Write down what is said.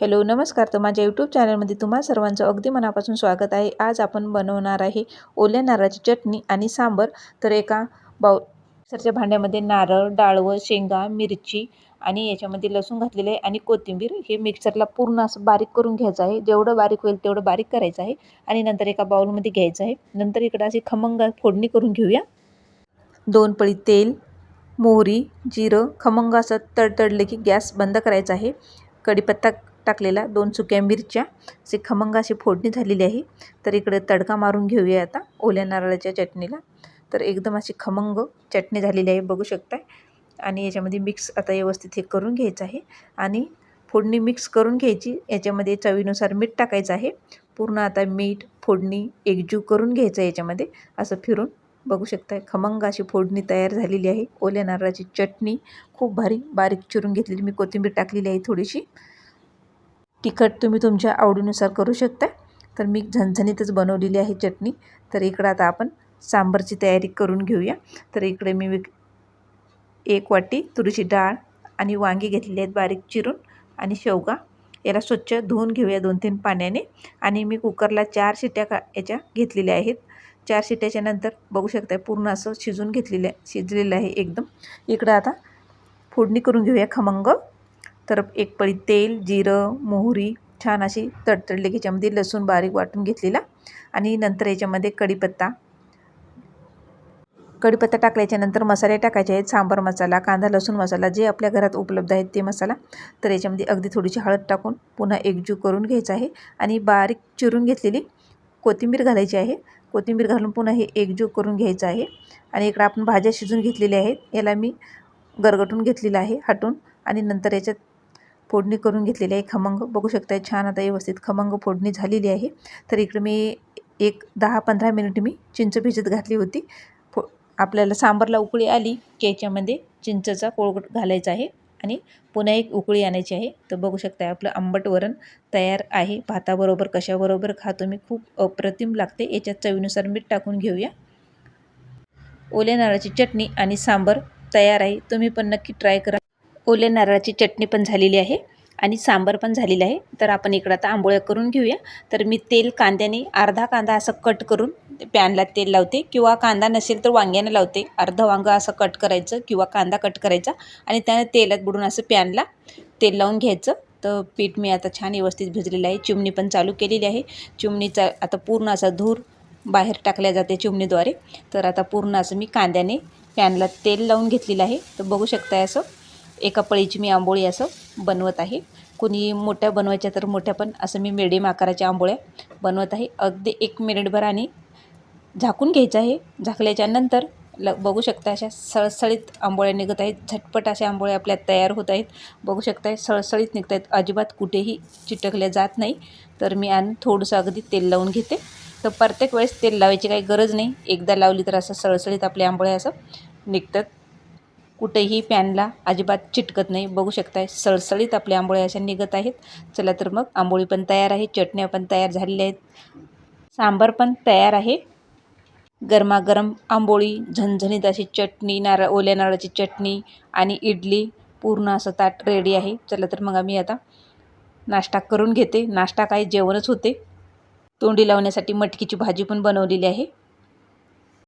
Hello नमस्कार. तर माझ्या यूट्यूब चॅनलमध्ये तुम्हा सर्वांचं अगदी मनापासून स्वागत आहे. आज आपण बनवणार आहे ओल्या नारळाची चटणी आणि सांबर. तर एका बाऊ सरच्या भांड्यामध्ये नारळ डाळवं शेंगा मिरची आणि याच्यामध्ये लसूण घातलेलं आहे आणि कोथिंबीर. हे मिक्सरला पूर्ण असं बारीक करून घ्यायचं आहे. जेवढं बारीक होईल तेवढं बारीक करायचं आहे आणि नंतर एका बाउलमध्ये घ्यायचं आहे. नंतर इकडं अशी खमंग फोडणी करून घेऊया. दोन पळी तेल मोहरी जिरं खमंग असं तडतडले की गॅस बंद करायचा आहे. कढीपत्ता टाकलेला दोन सुक्या मिरच्या असे खमंग अशी फोडणी झालेली आहे. तर इकडे तडका मारून घेऊया आता ओल्या नारळाच्या चटणीला. तर एकदम अशी खमंग चटणी झालेली आहे बघू शकताय. आणि याच्यामध्ये मिक्स आता व्यवस्थित हे करून घ्यायचं आहे. आणि फोडणी मिक्स करून घ्यायची याच्यामध्ये चवीनुसार मीठ टाकायचं आहे. पूर्ण आता मीठ फोडणी एकजीव करून घ्यायचं आहे याच्यामध्ये. असं फिरून बघू शकताय खमंग अशी फोडणी तयार झालेली आहे. ओल्या नारळाची चटणी खूप भारी बारीक चिरून घेतलेली. मी कोथिंबीर टाकलेली आहे थोडीशी. तिखट तुम्ही तुमच्या आवडीनुसार करू शकता तर मी झणझणीतच बनवलेली आहे चटणी. तर इकडं आता आपण सांबरची तयारी करून घेऊया. तर इकडे मी एक वाटी तुरीची डाळ आणि वांगी घेतलेली आहेत बारीक चिरून आणि शेवगा. याला स्वच्छ धुवून घेऊया दोन तीन पाण्याने. आणि मी कुकरला चार शिट्या का याच्या घेतलेल्या आहेत. चार शिट्याच्या नंतर बघू शकता पूर्ण असं शिजून घेतलेलं आहे शिजलेलं आहे एकदम. इकडं आता फोडणी करून घेऊया खमंग. तर एक पळी तेल जिरं मोहरी छान अशी तडतडली याच्यामध्ये लसूण बारीक वाटून घेतलेला. आणि नंतर याच्यामध्ये कढीपत्ता. कढीपत्ता टाकल्याच्यानंतर मसाले टाकायचे आहेत. सांबार मसाला कांदा लसूण मसाला जे आपल्या घरात उपलब्ध आहेत ते मसाला. तर याच्यामध्ये अगदी थोडीशी हळद टाकून पुन्हा एकजीव करून घ्यायचं आहे. आणि बारीक चिरून घेतलेली कोथिंबीर घालायची आहे. कोथिंबीर घालून पुन्हा हे एकजीव करून घ्यायचं आहे. आणि इकडं आपण भाज्या शिजून घेतलेल्या आहेत. याला मी गरगटून घेतलेलं आहे. हटून. आणि नंतर याच्यात फोडणी करून घेतलेली आहे. खमंग बघू शकताय छान आता व्यवस्थित खमंग फोडणी झालेली आहे. तर इकडे मी एक दहा पंधरा मिनिट मी चिंच भिजत घातली होती. फो आपल्याला सांबारला उकळी आली की याच्यामध्ये चिंचचा कोळगट घालायचा आहे आणि पुन्हा एक उकळी आणायची आहे. तर बघू शकता आपलं आंबट वरण तयार आहे. भाताबरोबर कशाबरोबर खातो मी खूप अप्रतिम लागते. याच्यात चवीनुसार मीठ टाकून घेऊया. ओल्या नारळाची चटणी आणि सांबर तयार आहे. तुम्ही पण नक्की ट्राय करा. ओल्या नारळाची चटणी पण झालेली आहे आणि सांबर पण झालेलं आहे. तर आपण इकडं आता आंबोळ्या करून घेऊया. तर मी तेल कांद्याने अर्धा कांदा असं कट करून पॅनला तेल लावते किंवा कांदा नसेल तर वांग्यानं लावते. अर्धं वांगं असं कट करायचं किंवा कांदा कट करायचा आणि त्यानं तेलात बुडून असं पॅनला तेल लावून घ्यायचं. तर पीठ मी आता छान व्यवस्थित भिजलेलं आहे. चिमणी पण चालू केलेली आहे. चिमणीचा आता पूर्ण असा धूर बाहेर टाकल्या जाते चिमणीद्वारे. तर आता पूर्ण असं मी कांद्याने पॅनला तेल लावून घेतलेलं आहे. तर बघू शकताय असं एका पळीची मी आंबोळी असं बनवत आहे. कुणी मोठ्या बनवायच्या तर मोठ्या पण असं मी मिडियम आकाराच्या आंबोळ्या बनवत आहे. अगदी एक मिनिटभर आणि झाकून घ्यायचं आहे. झाकल्याच्या नंतर ल बघू शकता अशा सळसळीत आंबोळ्या निघत आहेत. झटपट अशा आंबोळ्या आपल्या तयार होत आहेत. बघू शकताय सळसळीत निघत आहेत. अजिबात कुठेही चिटकल्या जात नाही. तर मी आणि थोडंसं अगदी तेल लावून घेते. तर प्रत्येक वेळेस तेल लावायची काही गरज नाही. एकदा लावली तर असं सळसळीत आपल्या आंबोळ्या असं निघतात. कुठेही पॅनला अजिबात चिटकत नाही. बघू शकताय सळसळीत आपल्या आंबोळ्या अशा निघत आहेत. चला तर मग आंबोळी पण तयार आहे चटण्या पण तयार झालेल्या आहेत. सांबार पण तयार आहे. गरमागरम आंबोळी झणझणीत अशी चटणी नारळ ओल्या नारळाची चटणी आणि इडली पूर्ण असं ताट रेडी आहे. चला तर मग आम्ही आता नाश्ता करून घेते. नाश्ता काय जेवणच होते. तोंडी लावण्यासाठी मटकीची भाजी पण बनवलेली आहे.